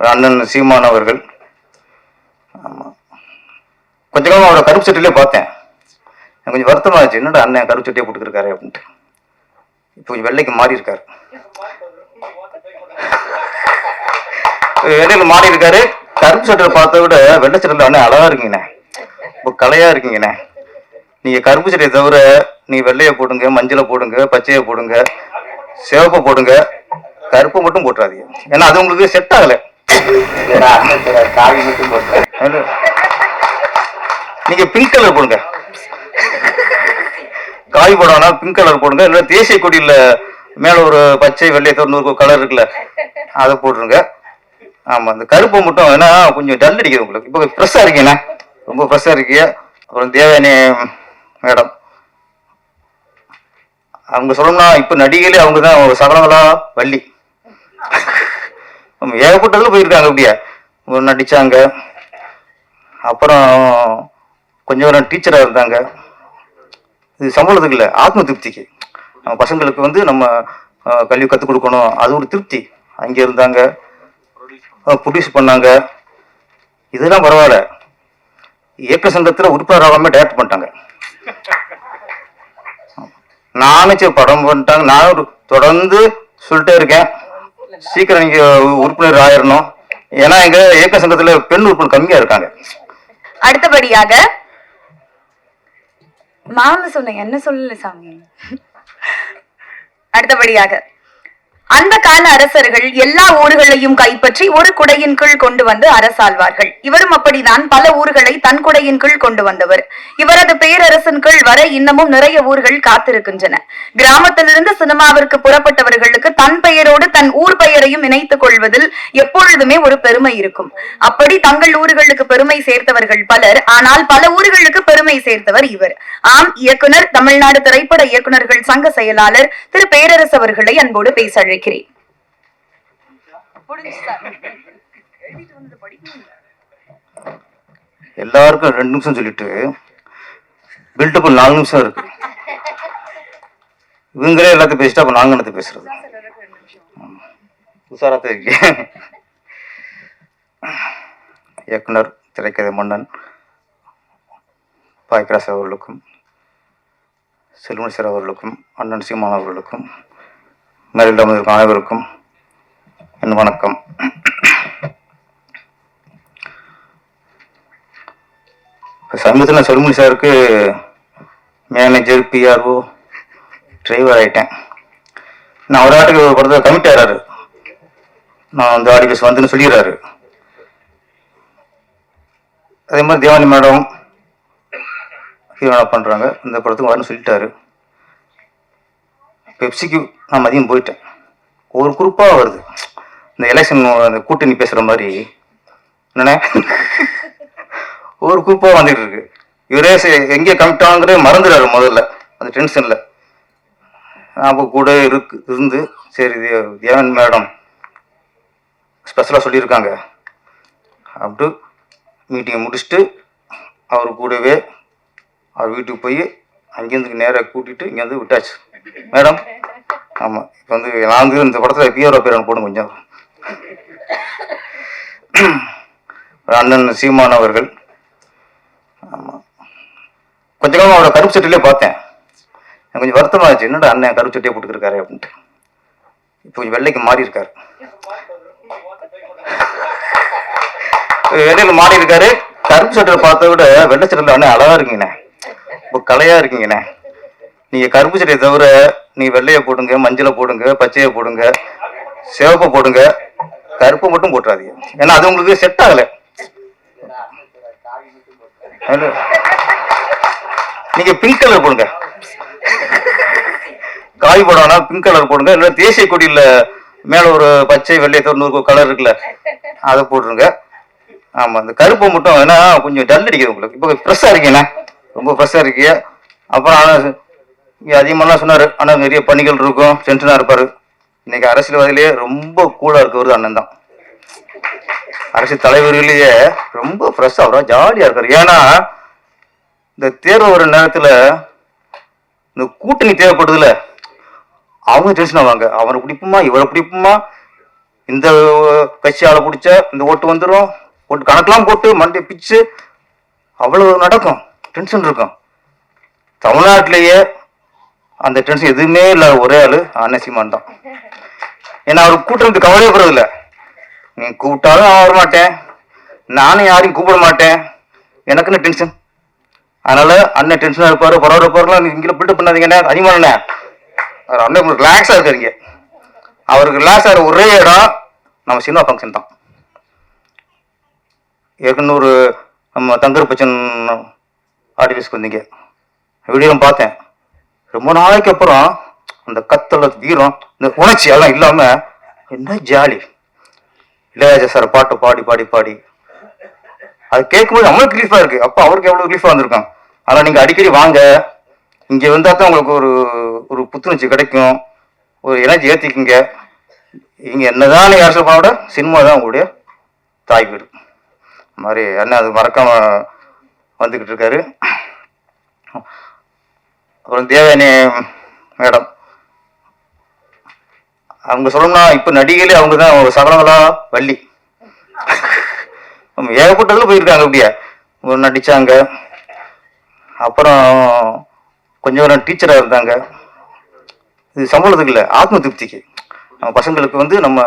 அண்ணன் சீமான் அவர்கள். ஆமாம் கொஞ்ச காலம் அவரை கருப்பு சட்டிலே பார்த்தேன். கொஞ்சம் வருத்தமாக ஆச்சு என்னடா அண்ணன் கருப்பு சட்டியே போட்டுருக்காரு அப்படின்ட்டு. இப்போ கொஞ்சம் வெள்ளைக்கு மாறி இருக்காரு. இடையில மாறி இருக்காரு. கருப்பு சட்டையை பார்த்த விட வெள்ளை சட்டையில் அண்ணன் அழகா இருக்கீங்கண்ணே. இப்போ கலையா இருக்கீங்கண்ணே. நீங்க கருப்பு சட்டையை தவிர நீ வெள்ளையை போடுங்க மஞ்சளை போடுங்க பச்சையை போடுங்க சிவப்பை போடுங்க. கருப்பை மட்டும் போட்டுறாதீங்க. ஏன்னா அது உங்களுக்கு செட் ஆகலை. நீங்க பிங்க் கலர் போடுங்க. காய் போடணும்னா பிங்க் கலர் போடுங்க. இல்ல தேசிய கொடியில மேல ஒரு பச்சை வெள்ளை தொண்ணூறு கலர் இருக்குல்ல அதை போட்டுருங்க. ஆமா இந்த கருப்பு மட்டும் ஏன்னா கொஞ்சம் டல் அடிக்குது உங்களுக்கு. இப்போ ஃப்ரெஷ்ஷாக இருக்கீங்கண்ணா ரொம்ப ஃப்ரெஷ்ஷாக இருக்கீங்க. அப்புறம் தேவயானி மேடம். அவங்க சொல்லணும்னா இப்போ நடிகையிலே அவங்க தான் ஒரு சகலங்களா வள்ளி. ஏகப்பட்டதுல போயிருக்காங்க அப்படியே. ஒரு நடிச்சாங்க. அப்புறம் கொஞ்சம் நேரம் டீச்சராக இருந்தாங்க. இது சம்பளத்துக்கு இல்லை ஆத்ம திருப்திக்கு. நம்ம பசங்களுக்கு வந்து நம்ம கல்வி கற்றுக் கொடுக்கணும். அது ஒரு திருப்தி. அங்கே இருந்தாங்க. ப்ரொடியூஸ் பண்ணாங்க. இதெல்லாம் பரவாயில்ல. இயக்க சங்கத்தில் உறுப்பினராகாமல் டேரக்ட் பண்ணிட்டாங்க. நானும் சரி படம் பண்ணிட்டாங்க. நானும் தொடர்ந்து சொல்லிட்டே இருக்கேன். சீக்கிரம் நீங்க உறுப்பினர் ஆயிரணும். ஏன்னா எங்க இயக்க சங்கத்துல பெண் உறுப்பினர் கம்மியா இருக்காங்க. அடுத்தபடியாக மாமா சொன்னீங்க என்ன சொல்லல சாமி? அடுத்தபடியாக அந்த கால அரசர்கள் எல்லா ஊர்களையும் கைப்பற்றி ஒரு குடையின் கீழ் கொண்டு வந்து அரசாழ்வார்கள் இவரும் அப்படிதான் பல ஊர்களை தன் குடையின் கீழ் கொண்டு வந்தவர். இவரது பேரரசின் கீழ் வர இன்னமும் நிறைய ஊர்கள் காத்திருக்கின்றன. கிராமத்திலிருந்து சினிமாவிற்கு புறப்பட்டவர்களுக்கு தன் பெயரோடு தன் ஊர் பெயரையும் இணைத்துக் கொள்வதில் எப்பொழுதுமே ஒரு பெருமை இருக்கும். அப்படி தங்கள் ஊர்களுக்கு பெருமை சேர்த்தவர்கள் பலர் ஆனால் பல ஊர்களுக்கு பெருமை சேர்த்தவர் இவர். ஆம் இயக்குனர் தமிழ்நாடு திரைப்பட இயக்குனர்கள் சங்க செயலாளர் திரு பேரரசு அவர்களை அன்போடு பேச அழைக்கிறேன். எல்லாருக்கும் ரெண்டு நிமிஷம் சொல்லிட்டு பில்டப் நாலு நிமிஷம் இருக்கு. இவங்களே எல்லாத்தையும் பேசிட்டு அப்ப நாங்க என்னத்தை பேசுறது? உசாராத்த இயக்குனர் திரைக்கதை மன்னன் பாய்கராஸ் அவர்களுக்கும் செல்வன் சார் அவர்களுக்கும் அண்ணன் சீமான் அவர்களுக்கும் மேலிடம் இருக்கும் அனைவருக்கும் என் வணக்கம். சமீபத்தில் செல்முனி சாருக்கு மேனேஜர் பிஆர்ஓ டிரைவர் ஆயிட்டேன். நான் ஒரு ஆட்டுக்கு ஒரு படத்தில் கமிட் ஆகிறாரு நான் வந்து ஆடி பேச வந்துன்னு சொல்லிடுறாரு. அதே மாதிரி தேவானி மேடம் ஹீரோனா பண்ணுறாங்க இந்த படத்துக்கு வரணும்னு சொல்லிட்டாரு. பெப்சிக்கு நான் மதியம் போயிட்டேன். ஒரு குரூப்பாக வருது. இந்த எலெக்ஷன் அந்த கூட்டணி பேசுகிற மாதிரி. என்னண்ணே? ஒரு குரூப்பாக வந்துட்டு இருக்கு. இவரே எங்கே கமிட் ஆகுங்கிறத மறந்துடுறாரு முதல்ல. அந்த டென்ஷனில் அப்போ கூட இருக்கு இருந்து சரி தேவன் மேடம் ஸ்பெஷலாக சொல்லியிருக்காங்க. அப்படி மீட்டிங்கை முடிச்சுட்டு அவர் கூடவே அவர் வீட்டுக்கு போய் அங்கேருந்து நேராக கூட்டிட்டு இங்கேருந்து விட்டாச்சு. மேடம் ஆமாம் இப்போ வந்து நான் வந்து இந்த படத்தில் பிஆர்ஓ பேர் போடும் கொஞ்சம். அண்ணன் சீமான் அவர்கள். ஆமாம் கொஞ்ச காலம் அவரை கருப்பு சட்டிலே பார்த்தேன். எனக்கு கொஞ்சம் வருத்தமாச்சு என்னடா அண்ணன் கருப்பு சட்டியே போட்டுருக்காரு அப்படின்ட்டு. இப்போ கொஞ்சம் வெள்ளைக்கு மாறி இருக்காரு இடையில மாறி இருக்காரு கருப்பு சட்டையை பார்த்த விட வெள்ளை சட்டையில் அண்ணன் அழகா இருக்கீங்கண்ணே இப்போ கலையா இருக்கீங்கண்ணே. நீங்க கருப்பு செடியை தவிர நீ வெள்ளையை போடுங்க மஞ்சளை போடுங்க பச்சையை போடுங்க சிவப்பை போடுங்க கருப்பை மட்டும் போட்டுறாதீங்க. ஏன்னா அது உங்களுக்கு செட் ஆகல. நீங்க பிங்க் கலர் போடுங்க. காய் போடணும்னா பிங்க் கலர் போடுங்க. இல்லை தேசிய கொடியில் மேல ஒரு பச்சை வெள்ளை தொண்ணூறு கலர் இருக்குல்ல அதை போட்டுருங்க. ஆமா இந்த கருப்பை மட்டும் ஏன்னா கொஞ்சம் டல் அடிக்குது உங்களுக்கு. இப்போ ஃப்ரெஷ்ஷாக இருக்கீங்கண்ணா. ரொம்ப ஃப்ரெஷ்ஷாக இருக்கீங்க அப்புறம் ஆனால் இங்கே அதிகமாகலாம் சொன்னார். ஆனால் நிறைய பணிகள் இருக்கும். டென்ஷனாக இருப்பார். இன்றைக்கி அரசியல்வாதியிலேயே ரொம்ப கூலாக இருக்கிறது அண்ணன் தான். அரசியல் தலைவர்களையே ரொம்ப ஃப்ரெஷ்ஷாக வரும் ஜாலியாக இருக்கார். ஏன்னா இந்த தேர்வு வர நேரத்தில் இந்த கூட்டணி தேவைப்படுதுல அவங்க டென்ஷன் ஆவாங்க. அவனை பிடிப்புமா இவரை பிடிப்புமா? இந்த கட்சி ஆளை பிடிச்ச இந்த ஓட்டு வந்துடும் ஓட்டு கணக்கெலாம் போட்டு மண்டை பிச்சு அவ்வளவு நடக்கும். டென்ஷன் இருக்கும். தமிழ்நாட்டிலேயே அந்த டென்ஷன் எதுவுமே இல்லாத ஒரே ஆள் அன்னசிமான் தான். ஏன்னா அவர் கூட்டுறது கவலையப்படுறதில்ல நீ கூப்பிட்டாலும் நான் வரமாட்டேன். நானும் யாரையும் கூப்பிட மாட்டேன். எனக்குன்னு டென்ஷன் அதனால அண்ணன் டென்ஷனாக இருப்பாரு பரவாயில்ல இருப்பாருலாம் இங்கே பில்டப் பண்ணாதீங்கண்ணே அதிகமானண்ணே அவர் அண்ணன் ரிலாக்ஸாக இருக்காருங்க அவருக்கு ரிலாக்ஸ் ஆகிற ஒரே இடம் நம்ம சினிமா ஃபங்க்ஷன் தான். ஏற்கனவே ஒரு நம்ம தங்கர் பச்சன் ஆடியன்ஸ்க்கு வந்தீங்க. வீடியோ பார்த்தேன். ரொம்ப நாளைக்கு அப்புறம் அந்த கத்தல வீரம் இந்த உணர்ச்சி எல்லாம் இல்லாமல் என்ன ஜாலி. இளையராஜா சார் பாட்டு பாடி பாடி பாடி. அது கேட்கும்போது நம்மளுக்கு ரிலீஃபாக இருக்கு. அப்போ அவருக்கு எவ்வளோ ரிலீஃபாக வந்திருக்கான் ஆனால் நீங்கள் அடிக்கடி வாங்க. இங்கே வந்தால் தான் உங்களுக்கு ஒரு ஒரு புத்துணர்ச்சி கிடைக்கும். ஒரு எனர்ஜி ஏற்றிக்குங்க இங்கே என்னதான் நீங்கள் அரசியல் பண்ண சினிமா தான் உங்களுடைய தாய் வீடு. மாதிரி அண்ணன் அது மறக்காம வந்துக்கிட்டு இருக்காரு அப்புறம் தேவயானி மேடம். அவங்க சொல்லணும்னா இப்போ நடிகையிலே அவங்க தான் அவங்க சகலங்களா வள்ளி. ஏகப்பட்டதில் போயிருக்காங்க அப்படியே. நடித்தாங்க அப்புறம் கொஞ்சம் நேரம் டீச்சராக இருந்தாங்க. இது சம்பளத்துக்கு இல்லை ஆத்ம திருப்திக்கு. நம்ம பசங்களுக்கு வந்து நம்ம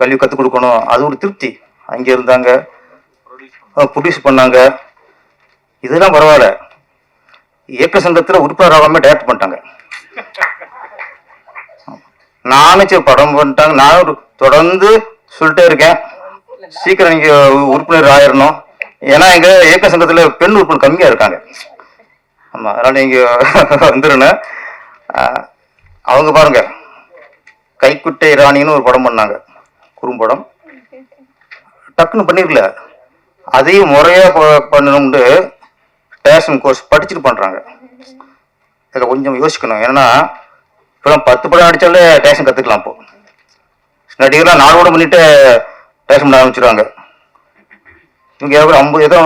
கல்வி கற்றுக் கொடுக்கணும். அது ஒரு திருப்தி. அங்கே இருந்தாங்க. ப்ரொடியூஸ் பண்ணாங்க. இதெல்லாம் பரவாயில்ல. இயக்க சங்கத்தில் உறுப்பினர் ஆகாம டேரக்ட் பண்ணிட்டாங்க. நானும் சரி படம் பண்ணிட்டாங்க. நானும் தொடர்ந்து சொல்லிட்டே இருக்கேன். சீக்கிரம் நீங்கள் உறுப்பினர் ஆயிரணும். ஏன்னா எங்க இயக்க சங்கத்தில் பெண் உறுப்பினர் கம்மியாக இருக்காங்க. ஆமாம் அதனால் நீங்கள் வந்துருணும் அவங்க பாருங்க. கைக்குட்டை ராணின்னு ஒரு படம் பண்ணாங்க. குறும்படம் டக்குன்னு பண்ணிருக்கல. அதையும் முறையாக ப- பண்ணணும்னு பேஷன் கோர்ஸ் படிச்சுட்டு பண்றாங்க. இதில் கொஞ்சம் யோசிக்கணும். ஏன்னா இப்போ பத்து படம் நடிச்சாலே டேஷன் கற்றுக்கலாம் இப்போ. நடிகர்லாம் நாலு படம் பண்ணிட்டு டேஷன் பண்ண ஆரம்பிச்சிருவாங்க. இவங்க எவ்வளோ ஐம்பது எதோ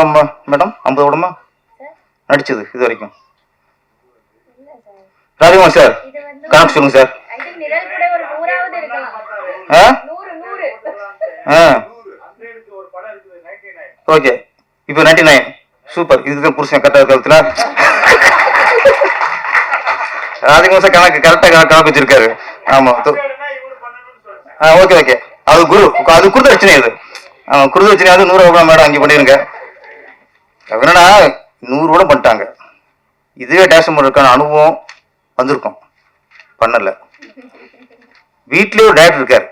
மேடம் ஐம்பது படமா? நடிச்சது இது வரைக்கும். ராஜகுமார் சார் கணக்கு சொல்லுங்க சார். ஆ? ஓகே. இப்போ நைன்டி நைன் புருஷன் கரெக்டாக காலத்துல அதுக்கு சார் கணக்கு கரெக்டாக கணக்கு வச்சிருக்காரு ஆமா ஓகே ஓகே அது குரு. அது குருத பிரச்சனை அது. ஆ, குருத பிரச்சனை அது நூறு ரூபாய் மேடம் அங்கே பண்ணிருங்க. அது என்னன்னா நூறு கூட பண்ணிட்டாங்க. இதுவே டேஷன் பண்ணுறதுக்கான அனுபவம் வந்திருக்கும். பண்ணல. வீட்லயே ஒரு டேரக்டர் இருக்காரு.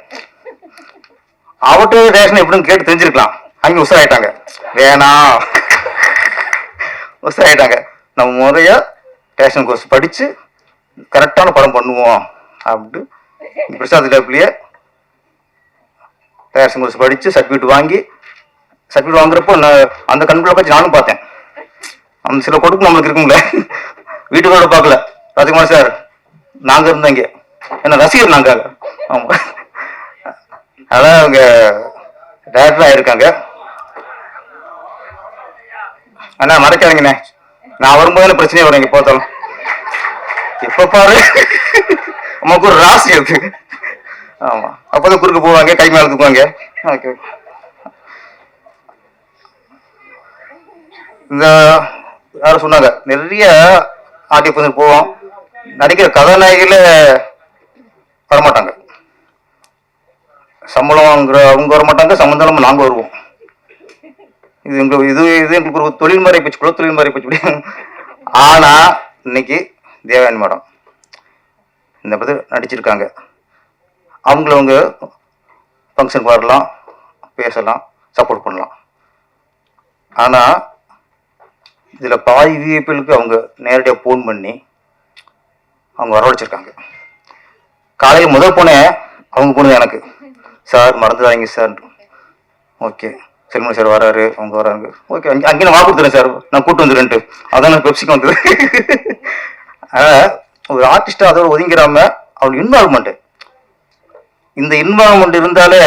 அவர்கிட்ட ரேஷன் எப்படின்னு கேட்டு தெரிஞ்சிருக்கலாம். அங்கே உசாராயிட்டாங்க வேணாம். உசாராயிட்டாங்க நம்ம முறையாக டேஷன் கோர்ஸ் படித்து கரெக்டான படம் பண்ணுவோம். அப்படின்ட்டு பிரசாந்த் லேப்லயே டேஷன் கோர்ஸ் படித்து சர்டிஃபிகேட் வாங்கி சர்டிஃபிகேட் வாங்குறப்போ நான் அந்த கண்குள்ள பற்றி நானும் பார்த்தேன். அந்த சில கொடுப்பு நம்மளுக்கு இருக்கும்ல. வீட்டுக்கூட பார்க்கல. ராஜகுமார் சார் நாங்கள் இருந்தோம் இங்கே. என்ன ரசிகர் நாங்கள் ஆமாம் அதான் அவங்க டேரக்டர் இருக்காங்க. அண்ணா மறைக்காதீங்கண்ணே. நான் வரும்போது பிரச்சனையே வரும் இங்க பார்த்தாலும் இப்ப பாரு. நமக்கு ஒரு ராசி இருக்கு ஆமா. அப்பதான் குறுக்கு போவாங்க கை மேல தூக்குவாங்க. ஓகே இந்த யாரும் சொன்னாங்க நிறைய ஆர்டி பர்சன் போவோம். நடிக்கிற கதாநாயகில வரமாட்டாங்க. சம்பளம் அவங்க வர மாட்டாங்க சம்பந்தம் நாங்கள் வருவோம். இது எங்களுக்கு இது இது எங்களுக்கு ஒரு தொழில்முறை மாதிரி போச்சு குல தொழில்முறை மாதிரி ஆனால் இன்னைக்கு தேவயானி மேடம். இந்த பற்றி நடிச்சிருக்காங்க. அவங்களவங்க ஃபங்க்ஷன் பாடலாம் வரலாம் பேசலாம் சப்போர்ட் பண்ணலாம். ஆனால் இதில் பாதி விஐபிகளுக்கு அவங்க நேரடியாக ஃபோன் பண்ணி அவங்க வரவழைச்சிருக்காங்க. காலையில் முதல் போனே அவங்க போனது எனக்கு. சார் மறந்துடாதீங்க சார். ஓகே. செல்மன் சார் வராரு அவங்க வராங்க. ஓகே அங்கே அங்கே நான் வாக்கு கொடுத்துறேன் சார். நான் கூட்டு வந்துடுறேன்ட்டு. அதான் நான் பெப்சிக்கு வந்தது. அதனால் ஒரு ஆர்டிஸ்ட்டாக அதோட ஒதுங்கிறாம அவள் இன்வால்மெண்ட்டு இந்த இன்வால்மெண்ட் இருந்தாலே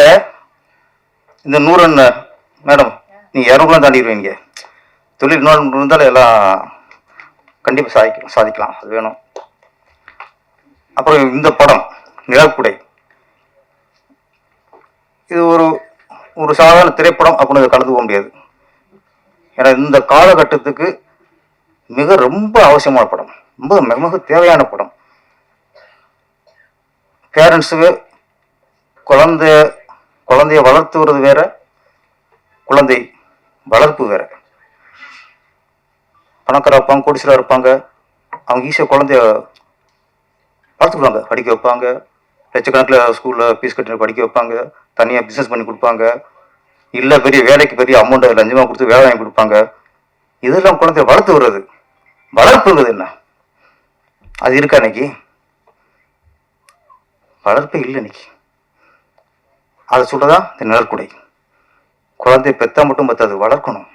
இந்த நூறன் மேடம் நீ இரநூறுலாம் தாண்டிடுவீங்க தொழில் இன்வால்மெண்ட் இருந்தாலே எல்லாம் கண்டிப்பாக சாதிக்கலாம் சாதிக்கலாம். அது வேணும். அப்புறம் இந்த படம் நிழற்குடை இது ஒரு ஒரு சாதாரண திரைப்படம் அப்படின்னு கலந்து போக முடியாது. ஏன்னா இந்த காலகட்டத்துக்கு மிக ரொம்ப அவசியமான படம். ரொம்ப மிக மிக தேவையான படம். பேரண்ட்ஸுக்கு குழந்தைய குழந்தைய வளர்த்துவது வேற குழந்தை வளர்ப்பு வேற. பணக்கார இருப்பாங்க கோடிசலாக இருப்பாங்க அவங்க ஈஸியாக குழந்தைய வளர்த்துக்குவாங்க படிக்க வைப்பாங்க. லட்சக்கணக்கில் ஸ்கூலில் ஃபீஸ் கட்டி படிக்க வைப்பாங்க. தனியாக பிஸ்னஸ் பண்ணி கொடுப்பாங்க. இல்லை பெரிய வேலைக்கு பெரிய அமௌண்ட்டை லஞ்சமாக கொடுத்து வேலை வாங்கி கொடுப்பாங்க. இதெல்லாம் குழந்தைய வளர்த்து விடுறது. வளர்ப்புங்கிறது என்ன? அது இருக்கா இன்னைக்கு? வளர்ப்பே இல்லை இன்னைக்கு. அதை சொல்றதான் இந்த நிழற்குடை. குழந்தைய பெத்தா மட்டும் பத்தாது வளர்க்கணும்.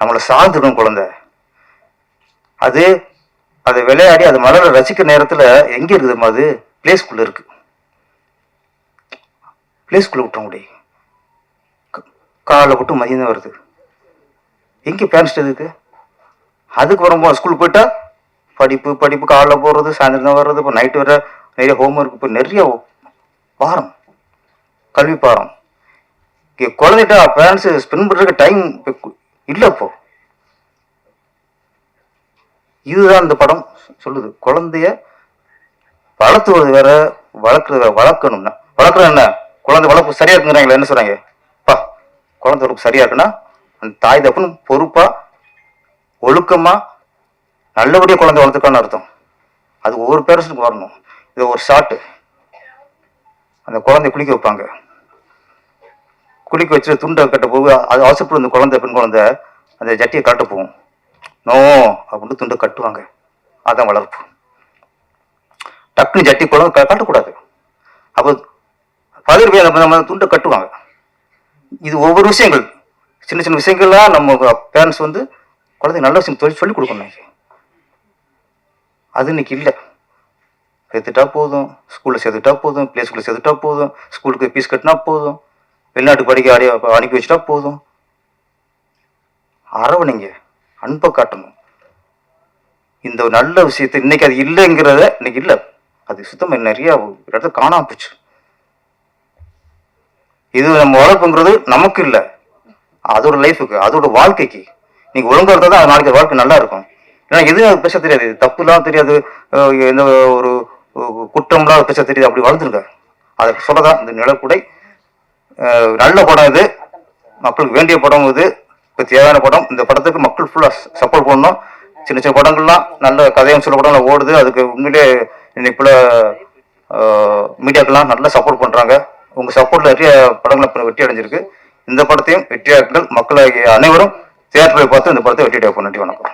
நம்மளை சார்ந்துடும் குழந்தை. அது அதை விளையாடி அது மலரை ரசிக்கிற நேரத்தில் எங்கே இருக்குதுமா அது? பிளேஸ்குள்ளே இருக்குது பிளேஸ்குள்ளே ப்ளே விட்டோம் காலைல விட்டு மதியம் தான் வருது. எங்கே பேரண்ட்ஸ் இதுக்கு? அதுக்கு வரும்போது ஸ்கூலுக்கு போயிட்டா படிப்பு படிப்பு காலைல போகிறது சாயந்தரம் தான் வர்றது இப்போ நைட்டு வர நிறைய ஹோம்ஒர்க் இப்போ நிறைய பாரம் கல்வி பாரம் இங்கே குழந்தைகிட்ட பேரண்ட்ஸு ஸ்பெண்ட் பண்ணுறதுக்கு டைம் இல்லை இப்போ. இதுதான் இந்த படம் சொல்லுது. குழந்தைய வளர்த்துவது வேற வளர்க்குறது வேற வளர்க்கணும்னா வளர்க்குறேன் என்ன? குழந்தை வளர்ப்பு சரியா இருக்குங்கிறாங்களே என்ன சொல்றாங்க? பா குழந்தை வளர்ப்பு சரியா இருக்குன்னா அந்த தாய் தப்புன்னு பொறுப்பா ஒழுக்கமா நல்லபடியாக குழந்தை வளர்த்துக்கான்னு அர்த்தம். அது ஒவ்வொரு பேரண்ட்ஸுக்கு வரணும். இது ஒரு ஷாட்டு அந்த குழந்தைய குளிக்க வைப்பாங்க. குளிக்க வச்சு துண்டை கட்ட போக அது அவசரப்படும் இந்த குழந்தை பெண் குழந்தை அந்த ஜட்டியை கட்ட போகும். நோ அப்படின்னு துண்டை கட்டுவாங்க. அதான் வளர்ப்பு. டக்குன்னு ஜட்டி குழந்தை க- கட்டக்கூடாது. பதிர் பேர் நம்ம துண்டை கட்டுவாங்க. இது ஒவ்வொரு விஷயங்கள். சின்ன சின்ன விஷயங்கள்லாம் நம்ம பேரண்ட்ஸ் வந்து குழந்தை நல்ல விஷயம் சொல்லி சொல்லிக் கொடுக்கணும் அது இன்னைக்கு இல்லை. சேர்த்துட்டா போதும். ஸ்கூலில் சேர்த்துட்டா போதும். பிளே ஸ்கூலில் சேர்த்துட்டா போதும். ஸ்கூலுக்கு ஃபீஸ் கட்டினா போதும். வெளிநாட்டு படிக்க அடி அனுப்பி வச்சுட்டா போதும். அரவணைங்க. அன்பை காட்டணும். இந்த நல்ல விஷயத்தை இன்னைக்கு அது இல்லைங்கிறத இன்னைக்கு இல்லை. அது சுத்தமாக நிறையா இடத்துல காணாமல் போச்சு. இது நம்ம வளர்ப்புங்கிறது நமக்கு இல்லை. அதோட லைஃபுக்கு அதோட வாழ்க்கைக்கு. நீங்கள் ஒழுங்கா இருந்தால் தான் நாளைக்கு வாழ்க்கை நல்லா இருக்கும். ஏன்னா எதுவும் பேச தெரியாது. தப்புலாம் தெரியாது. எந்த ஒரு குற்றம்லாம் பேச தெரியாது. அப்படி வளர்ந்துருங்க அதை சொல்லதான் இந்த நிலக்குடை நல்ல படம் இது. மக்களுக்கு வேண்டிய படம் இது. இப்போ தேவையான படம். இந்த படத்துக்கு மக்கள் ஃபுல்லாக சப்போர்ட் பண்ணணும். சின்ன சின்ன படங்கள்லாம் நல்ல கதையும் சில படம்லாம் ஓடுது. அதுக்கு உண்மையிலே இன்னைக்குள்ள மீடியாக்கெல்லாம் நல்லா சப்போர்ட் பண்ணுறாங்க உங்கள் சப்போர்ட்டில் நிறைய படங்கள் வெற்றி அடைஞ்சிருக்கு. இந்த படத்தையும் வெற்றியாக்கள் மக்களாகிய அனைவரும் தியேட்டரை பார்த்து இந்த படத்தை வெற்றி அடைப்போம் நன்றி வணக்கம்.